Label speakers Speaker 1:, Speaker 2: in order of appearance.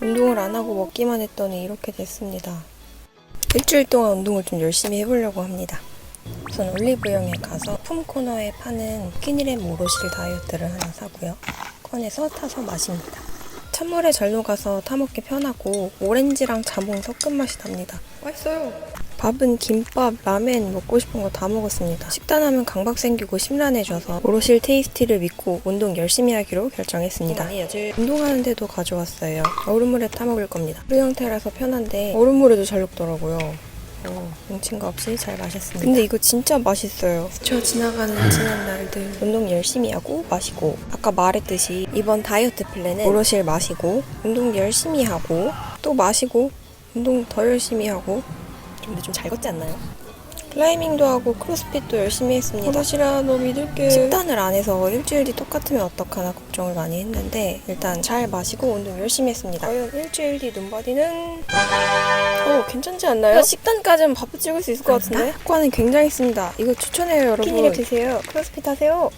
Speaker 1: 운동을 안 하고 먹기만 했더니 이렇게 됐습니다. 일주일 동안 운동을 좀 열심히 해보려고 합니다. 우선 올리브영에 가서 품 코너에 파는 키니랩 모로실 다이어트를 하나 사고요. 꺼내서 타서 마십니다. 찬물에 잘 녹아서 타먹기 편하고 오렌지랑 자몽 섞은 맛이 납니다. 맛있어요. 밥은 김밥, 라멘 먹고 싶은 거 다 먹었습니다. 식단하면 강박 생기고 심란해져서 오로실 테이스티를 믿고 운동 열심히 하기로 결정했습니다. 운동하는데도 가져왔어요. 얼음물에 타먹을 겁니다. 그 형태라서 편한데 얼음물에도 잘 녹더라고요. 어, 뭉친 거 없이 잘 마셨습니다. 근데 이거 진짜 맛있어요. 스쳐 지나가는 지난 날들 운동 열심히 하고 마시고 아까 말했듯이 이번 다이어트 플랜은 오롯을 마시고 운동 열심히 하고 또 마시고 운동 더 열심히 하고 근데 좀 잘 걷지 않나요? 클라이밍도 하고 크로스핏도 열심히 했습니다. 오롯이라 너 믿을게. 식단을 안 해서 일주일 뒤 똑같으면 어떡하나 걱정을 많이 했는데 일단 잘 마시고 운동 열심히 했습니다. 과연 일주일 뒤 눈바디는 어, 괜찮지 않나요? 식단까지는 바쁘 찍을 수 있을 것 같은데? 효과는 굉장히 있습니다. 이거 추천해요, 여러분. 키니랩 드세요. 크로스핏 하세요.